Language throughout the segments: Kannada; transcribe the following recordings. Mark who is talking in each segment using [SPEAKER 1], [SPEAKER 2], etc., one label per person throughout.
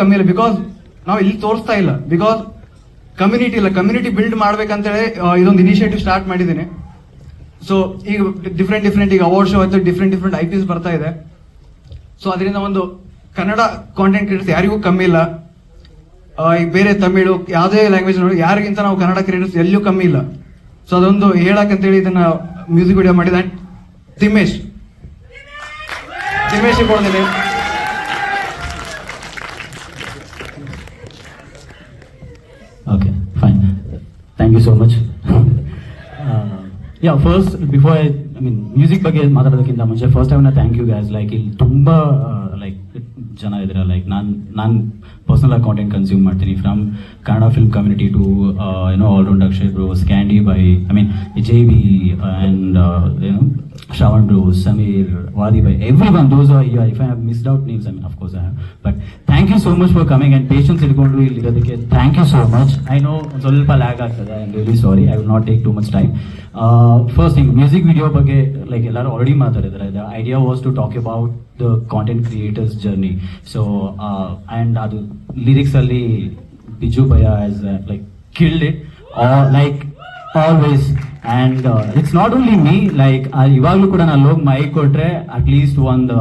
[SPEAKER 1] ಕಮ್ಮಿ ಇಲ್ಲ ಬಿಕಾಸ್ ನಾವು ಇಲ್ಲಿ ತೋರಿಸ್ತಾ ಇಲ್ಲ. ಬಿಕಾಸ್ ಕಮ್ಯುನಿಟಿ ಇಲ್ಲ. ಕಮ್ಯುನಿಟಿ ಬಿಲ್ಡ್ ಮಾಡ್ಬೇಕಂತೇಳಿ ಇದೊಂದು ಇನಿಷಿಯೇಟಿವ್ ಸ್ಟಾರ್ಟ್ ಮಾಡಿದ್ದೀನಿ. ಸೊ ಈಗ ಡಿಫ್ರೆಂಟ್ ಡಿಫ್ರೆಂಟ್ ಈಗ ಅವಾರ್ಡ್ ಶೋ ಆಯ್ತು ಡಿಫ್ರೆಂಟ್ ಡಿಫ್ರೆಂಟ್ ಐ ಪಿಸ್ ಬರ್ತಾ ಇದೆ. ಸೊ ಅದರಿಂದ ಒಂದು ಕನ್ನಡ ಕಾಂಟೆಂಟ್ ಕ್ರಿಯೇಟರ್ಸ್ ಯಾರಿಗೂ ಕಮ್ಮಿ ಇಲ್ಲ. ಈಗ ಬೇರೆ ತಮಿಳು, ಯಾವುದೇ ಲ್ಯಾಂಗ್ವೇಜ್ ನೋಡಿ, ಯಾರಿಗಿಂತ ನಾವು ಕನ್ನಡ ಕ್ರಿಯೇಟರ್ಸ್ ಎಲ್ಲೂ ಕಮ್ಮಿ ಇಲ್ಲ. ಸೊ ಅದೊಂದು ಹೇಳಕ್ಕಂತೇಳಿ ಇದನ್ನ ಮ್ಯೂಸಿಕ್ ವಿಡಿಯೋ ಮಾಡಿದ. ತಿಮೇಶ್. ತಿಮೇಶ್ ಕೊಡ್ತೀನಿ
[SPEAKER 2] Thank you so much yeah first before I I mean music ಬಗ್ಗೆ ಮಾತಾಡೋದಕ್ಕಿಂತ ಮುಂಚೆ first I thank you guys like ಇಲ್ಲಿ ತುಂಬ ಲೈಕ್ ಜನ ಇದ್ದೀರಾ? ಲೈಕ್ ನಾನು ನಾನು ಪರ್ಸನಲ್ ಆಗಿ ಕಾಂಟೆಂಟ್ ಕನ್ಸ್ಯೂಮ್ ಮಾಡ್ತೀನಿ from Kannada film community to ಏನೋ all round Akshay bro ಸ್ಕ್ಯಾಂಡಿ by I mean J B and ಏನೋ ಶ್ರವಣ್ ಬ್ರೋ ಸಮೀರ್ ವಾದಿ by everyone those are if I have missed out names I mean of course I have but thank you so much for coming and patience ಇಟ್ಕೊಂಡು ಇಲ್ಲಿರೋದಕ್ಕೆ thank you so much I know ಸ್ವಲ್ಪ ಲ್ಯಾಗ್ ಆಗ್ತದೆ I am really sorry I will not take too much time first thing music video ಬಗ್ಗೆ ಲೈಕ್ ಎಲ್ಲರೂ ಆಲ್ರೆಡಿ ಮಾತಾಡಿದ್ದಾರೆ. The idea was to talk about the content creators journey so and ಅದು ಲಿರಿಕ್ಸಲ್ಲಿ Biju bhaiya as like killed it like always and it's not only me like ಇವಾಗಲೂ ಕೂಡ ನಾನು ಹೋಗಿ ಮೈಕ್ ಕೊಟ್ಟರೆ ಅಟ್ಲೀಸ್ಟ್ ಒಂದು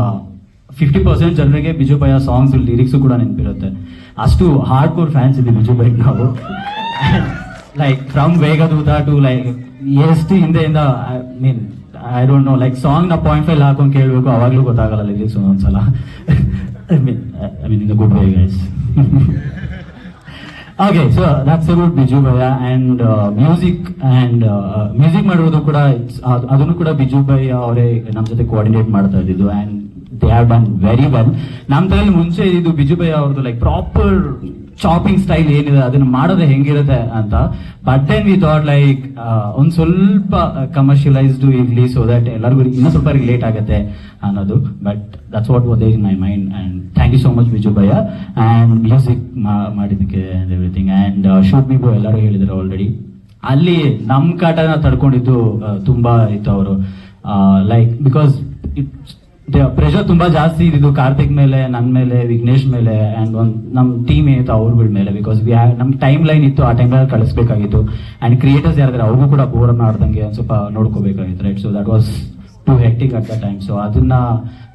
[SPEAKER 2] ಫಿಫ್ಟಿ ಪರ್ಸೆಂಟ್ ಜನರಿಗೆ ಬಿಜು ಭಯ ಸಾಂಗ್ಸ್ ಲಿರಿಕ್ಸು ಕೂಡ ನೆನಪಿರುತ್ತೆ. ಅಷ್ಟು ಹಾರ್ಡ್ ಕೋರ್ ಫ್ಯಾನ್ಸ್ ಇದೆ ಬಿಜು ಭಯ್ ನಾವು. ಲೈಕ್ ಫ್ರಮ್ ವೇಗದೂತ ಟು ಲೈಕ್ ಎಷ್ಟು ಹಿಂದೆಯಿಂದ I mean I don't know like ಸಾಂಗ್ನ point five ಹಾಕೊಂಡು ಕೇಳಬೇಕು, ಅವಾಗಲೂ ಗೊತ್ತಾಗಲ್ಲ ಲಿರಿಕ್ಸ್ ಒಂದೊಂದ್ಸಲ. I mean I mean in good way guys okay so about Biju bhaiya and music and music ಮಾಡಿರೋದು ಕೂಡ ಅದನ್ನು ಕೂಡ ಬಿಜು ಭಯ ಅವರೇ ನಮ್ಮ ಜೊತೆ ಕೋಆರ್ಡಿನೇಟ್ ಮಾಡ್ತಾ ಇದ್ದಿದ್ದು and they have done very well ನಮ್ಮ ತಲೆಯಲ್ಲಿ ಮುಂಚೆ ಇದ್ದು ಬಿಜು ಭಯ ಅವ್ರದ್ದು ಲೈಕ್ ಪ್ರಾಪರ್ ಚಾಪಿಂಗ್ ಸ್ಟೈಲ್ ಏನಿದೆ, ಅದನ್ನ ಮಾಡೋದು ಹೆಂಗಿರುತ್ತೆ ಅಂತ. But then we thought like ಒಂದ್ ಸ್ವಲ್ಪ ಕಮರ್ಷಿಯಲೈಸ್ಡ್ ಇರ್ಲಿ ಸೊ ದಟ್ ಎಲ್ಲರಿಗೂ ಇನ್ನೂ ಸ್ವಲ್ಪ ರಿಲೇಟ್ ಆಗುತ್ತೆ ಅನ್ನೋದು. But that's what was in my mind and thank you so much Biju bhaiya and music ಮಾಡಿದ್ದಕ್ಕೆ and everything and shoot me bro ಎಲ್ಲರೂ ಹೇಳಿದ್ರು ಆಲ್ರೆಡಿ ಅಲ್ಲಿ ನಮ್ಮ ಕಾಟನ ತಡ್ಕೊಂಡಿದ್ದು ತುಂಬ ತುಂಬಾ ಇತ್ತು ಅವರು. ಲೈಕ್ ಬಿಕಾಸ್ ಪ್ರೆಷರ್ ತುಂಬಾ ಜಾಸ್ತಿ ಇದ್ದು ಕಾರ್ತಿಕ್ ಮೇಲೆ ನನ್ನ ಮೇಲೆ, ವಿಘ್ನೇಶ್ ಮೇಲೆ ಅಂಡ್ ಒಂದ್ ನಮ್ ಟೀಮ್ ಏನಿತ್ತು ಅವ್ರಗಳ ಮೇಲೆ ಬಿಕಾಸ್ ವಿ ನಮ್ ಟೈಮ್ ಲೈನ್ ಇತ್ತು ಆ ಟೈಮ್ ಲೈನ್ ಕಳಿಸ್ಬೇಕಾಗಿತ್ತು ಅಂಡ್ ಕ್ರಿಯೇಟರ್ಸ್ ಯಾರಾದ್ರೆ ಅವ್ರಿಗೂ ಕೂಡ ಬೋರ್ ಮಾಡ್ದಂಗೆ ಒಂದ್ ಸ್ವಲ್ಪ ನೋಡ್ಕೋಬೇಕಾಗಿತ್ತು right so that was too hectic at the time so ಅದನ್ನ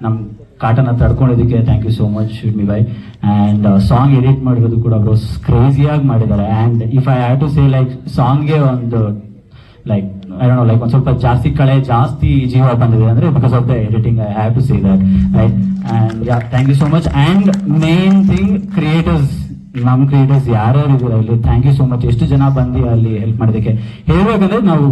[SPEAKER 2] ನಮ್ ಕಾಟನ ತಡ್ಕೊಂಡಿದ್ದಕ್ಕೆ thank you so much shoot me bye and song edit ಮಾಡಿರೋದು ಕೂಡ ಅವರು ಕ್ರೇಜಿಯಾಗಿ ಮಾಡಿದ್ದಾರೆ. And if I have to say like ಸಾಂಗ್ಗೆ ಒಂದು like I don't know like ಒಂದು ಸ್ವಲ್ಪ ಜಾಸ್ತಿ ಕಳೆ ಜಾಸ್ತಿ ಜೀವ ಬಂದಿದೆ ಅಂದ್ರೆ because of the editing I have to say that right and yeah thank you so much and main thing creators ನಮ್ ಕ್ರಿಯೇಟರ್ಸ್ ಯಾರ್ಯಾರು ಇದ್ದೀರಾ ಇಲ್ಲಿ? ಥ್ಯಾಂಕ್ ಯು ಸೋ ಮಚ್ ಎಷ್ಟು ಜನ ಬಂದು ಅಲ್ಲಿ ಹೆಲ್ಪ್ ಮಾಡೋದಕ್ಕೆ ಹೇಳ್ಬೇಕಂದ್ರೆ ನಾವು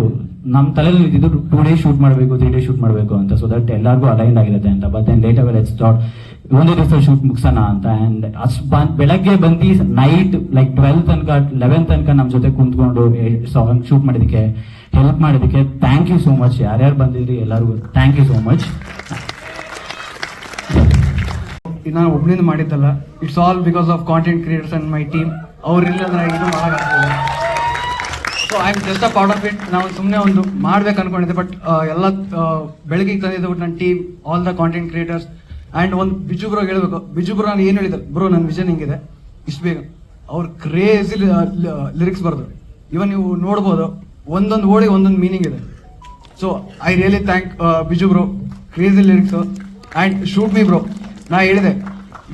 [SPEAKER 2] ನಮ್ಮ ತಲೆಯಲ್ಲಿ ಇದ್ದು ಟೂ ಡೇ ಶೂಟ್ ಮಾಡಬೇಕು ತ್ರೀ ಡೇ ಶೂಟ್ ಮಾಡಬೇಕು ಅಂತ. ಸೊ ದಟ್ ಎಲ್ಲರಿಗೂ ಅಲೈನ್ ಆಗಿರುತ್ತೆ ಅಂತ. But then later it's that ಒಂದೇ ದಿವಸ ಶೂಟ್ ಮುಗಿಸೋಣ ಅಂತ. ಅಂಡ್ ಅಷ್ಟು ಬಂದ್ ಬೆಳಗ್ಗೆ ಬಂದು ನೈಟ್ ಲೈಕ್ ಟ್ವೆಲ್ ತನಕ ಲೆವೆನ್ ತನಕ ನಮ್ಮ ಜೊತೆ ಕುಂತ್ಕೊಂಡು ಸಾಂಗ್ ಶೂಟ್ ಮಾಡಿದಕ್ಕೆ ಹೆಲ್ಪ್ ಮಾಡಿದಕ್ಕೆ ಥ್ಯಾಂಕ್ ಯು ಸೋ ಮಚ್ ಯಾರ್ಯಾರು ಬಂದಿದ್ರಿ ಎಲ್ಲರಿಗೂ ಥ್ಯಾಂಕ್ ಯು ಸೋ ಮಚ್
[SPEAKER 1] ನಾನು ಒಬ್ಬನಿಂದ ಮಾಡಿದ್ದಲ್ಲ. It's all because of content creators and my team ಅವರಿಲ್ಲ ಇದು ಮಾಡೋಕ್ಕಾಗ್ತದೆ so I am just a part of it ನಾವು ಸುಮ್ಮನೆ ಒಂದು ಮಾಡ್ಬೇಕು ಅನ್ಕೊಂಡಿದ್ದೆ ಬಟ್ ಎಲ್ಲ ಬೆಳಗ್ಗೆ ತಂದಿದ್ದು ನನ್ನ team all the content creators and ಒಂದು ಬಿಜು ಬ್ರೋ ಹೇಳ್ಬೇಕು. ಬಿಜು ಬ್ರೋ ನಾನು ಏನು ಹೇಳಿದ್ರು? ಬ್ರೋ ನನ್ನ ವಿಷನ್ ಹಿಂಗಿದೆ? ಇಷ್ಟು ಬೇಗ. ಅವ್ರು ಕ್ರೇಜಿ ಲಿರಿಕ್ಸ್ ಬರೆದ್ರು. ಇವನ್ ನೀವು ನೋಡ್ಬೋದು, ಒಂದೊಂದು ಓಡಿ ಒಂದೊಂದು ಮೀನಿಂಗ್ ಇದೆ. So I really thank Biju bro crazy lyrics and shoot me bro ನಾ ಹೇಳಿದೆ.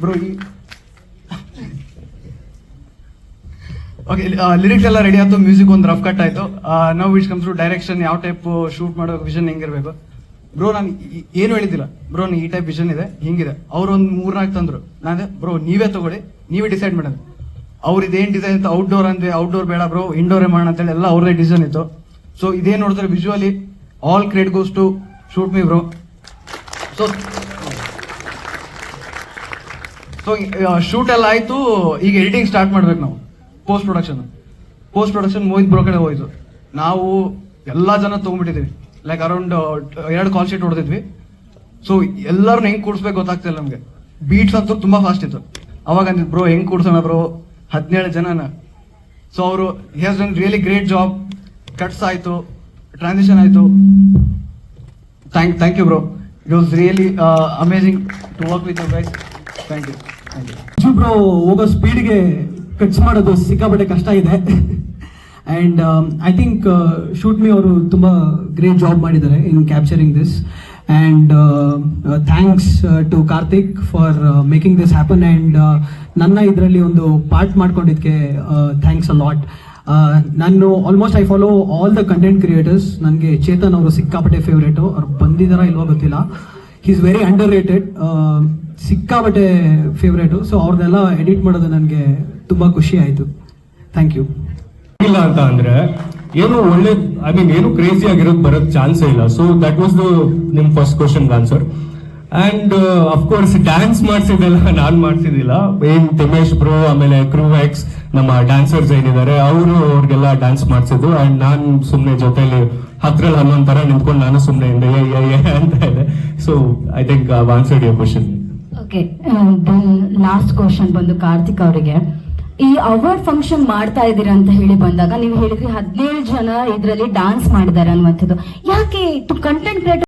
[SPEAKER 1] ಬ್ರೋ ಈ ಓಕೆ ಲಿರಿಕ್ಸ್ ಎಲ್ಲ ರೆಡಿ ಆಯಿತು. ಮ್ಯೂಸಿಕ್ ಒಂದು ರಫ್ ಕಟ್ ಆಯಿತು. ನಾವು ವಿಚ್ ಕಮ್ಸ್ ಟು ಡೈರೆಕ್ಷನ್ ಯಾವ ಟೈಪ್ ಶೂಟ್ ಮಾಡೋ ವಿಷನ್ ಹೆಂಗಿರ್ಬೇಕು? ಬ್ರೋ ನಾನು ಏನು ಹೇಳಿದ್ದಿಲ್ಲ. ಬ್ರೋ ಈ ಟೈಪ್ ವಿಷನ್ ಇದೆ, ಹಿಂಗಿದೆ. ಅವ್ರು ಒಂದು ಮೂರ್ನಾಲ್ಕು ತಂದ್ರು. ನಾನು ಬ್ರೋ ನೀವೇ ತಗೊಳ್ಳಿ. ನೀವೇ ಡಿಸೈಡ್ ಮಾಡೋದು. ಅವ್ರು ಇದೇನು ಡಿಸೈನ್ ಇತ್ತು ಔಟ್ಡೋರ್ ಅಂದ್ರೆ ಔಟ್ಡೋರ್ ಬೇಡ ಬ್ರೋ ಇಂಡೋರೇ ಮಾಡೋಣ ಅಂತೇಳಿ ಎಲ್ಲ ಅವ್ರದೇ ಡಿಸೈನ್ ಇತ್ತು. ಸೊ ಇದೇನು ನೋಡಿದ್ರೆ visually all cred goes to shoot me bro so so shoot ಎಲ್ಲ ಆಯಿತು. ಈಗ ಎಡಿಟಿಂಗ್ ಸ್ಟಾರ್ಟ್ ಮಾಡ್ಬೇಕು ನಾವು. Post production post production Mohit bro ಕಡೆ ಹೋಯ್ತು. ನಾವು ಎಲ್ಲಾ ಜನ ತಗೊಂಡ್ಬಿಟ್ಟಿದ್ವಿ ಲೈಕ್ ಅರೌಂಡ್ ಎರಡು ಕಾಲ್ ಶೀಟ್ ಹೊಡೆದಿದ್ವಿ. ಸೊ ಎಲ್ಲರೂ ಹೆಂಗ್ ಕೂಡಿಸ್ಬೇಕು ಗೊತ್ತಾಗ್ತಿಲ್ಲ ನಮಗೆ. ಬೀಟ್ಸ್ ಅಂತೂ ತುಂಬಾ ಫಾಸ್ಟ್ ಇತ್ತು. ಅವಾಗ ಅಂದಿದ್, ಬ್ರೋ, ಹೆಂಗ್ ಕೂಡ್ಸೋಣ ಬ್ರೋ? ಹದಿನೇಳು ಜನನ. ಸೊ ಅವರು has done really great job cuts ಆಯಿತು. ಟ್ರಾನ್ಸಿಷನ್ ಆಯಿತು. Thank thank you bro it was really amazing to work with you guys thank you
[SPEAKER 3] bro ಹೋಗೋ ಸ್ಪೀಡ್ಗೆ ಕಟ್ಸ್ ಮಾಡೋದು ಸಿಕ್ಕಾಪಟ್ಟೆ ಕಷ್ಟ ಇದೆ. And I think shoot me ಅವರು ತುಂಬ ಗ್ರೇಟ್ ಜಾಬ್ ಮಾಡಿದ್ದಾರೆ in capturing this and thanks to Karthik for making this happen and ನನ್ನ ಇದರಲ್ಲಿ ಒಂದು ಪಾರ್ಟ್ ಮಾಡ್ಕೊಂಡಿದ್ದಕ್ಕೆ ಥ್ಯಾಂಕ್ಸ್ ಅ ಲಾಟ್ ನಾನು almost I follow all the content creators ನನಗೆ ಚೇತನ್ ಅವರು ಸಿಕ್ಕಾಪಟ್ಟೆ ಫೇವ್ರೇಟು ಅವ್ರು ಬಂದಿದ್ದಾರ ಇಲ್ವೋ ಗೊತ್ತಿಲ್ಲ. He is very underrated ಸಿಕ್ಕಾಪಟ್ಟೆ ಫೇವ್ರೇಟು ಸೊ ಅವ್ರದ್ದೆಲ್ಲ ಎಡಿಟ್ ಮಾಡೋದು ನನಗೆ ತುಂಬ ಖುಷಿ ಆಯಿತು. ಥ್ಯಾಂಕ್ ಯು
[SPEAKER 4] ಇಲ್ಲ ಅಂತ ಅಂದ್ರೆ ಏನು ಒಳ್ಳೆ ಐ ಮೀನ್ ಏನು ಕ್ರೇಜಿ ಆಗಿರೋದು ಬರೋದ್ ಚಾನ್ಸ್ ಇಲ್ಲ. ಸೊ ದಟ್ ವಾಸ್ ದ ನಿಮ್ first question answer and of course dance ಮಾಡ್ಸಿದ್ದೆಲ್ಲ, ನಾನು ಮಾಡ್ಸಿದಿಲ್ಲ ಏನ್ ತಿಮೇಶ್ ಬ್ರೋ ಆಮೇಲೆ ಕ್ರೂ ಎಕ್ಸ್ ನಮ್ಮ ಡ್ಯಾನ್ಸರ್ಸ್ ಏನಿದ್ದಾರೆ, ಅವರು ಅವ್ರಿಗೆಲ್ಲ ಡ್ಯಾನ್ಸ್ ಮಾಡ್ಸಿದ್ದು. ಅಂಡ್ ನಾನ್ ಸುಮ್ನೆ ಜೊತೆಯಲ್ಲಿ ಹತ್ರಲ್ಲಿ ಹನ್ನೊಂದ್ ತರ ನಿಂತ್ಕೊಂಡು ನಾನು ಸುಮ್ನೆ ಹಿಂದೆ ಅಂತ ಇದೆ so I think answered your question
[SPEAKER 5] okay last question ಬಂದು ಕಾರ್ತಿಕ್ ಅವರಿಗೆ. ಈ ಅವಾರ್ಡ್ ಫಂಕ್ಷನ್ ಮಾಡ್ತಾ ಇದ್ದೀರಾ ಅಂತ ಹೇಳಿ ಬಂದಾಗ, ನೀವು ಹೇಳಿದ್ರಿ ಹದಿನೇಳು ಜನ ಇದರಲ್ಲಿ ಡಾನ್ಸ್ ಮಾಡಿದ್ದಾರೆ ಅನ್ನುವಂಥದ್ದು. ಯಾಕೆ? Content creator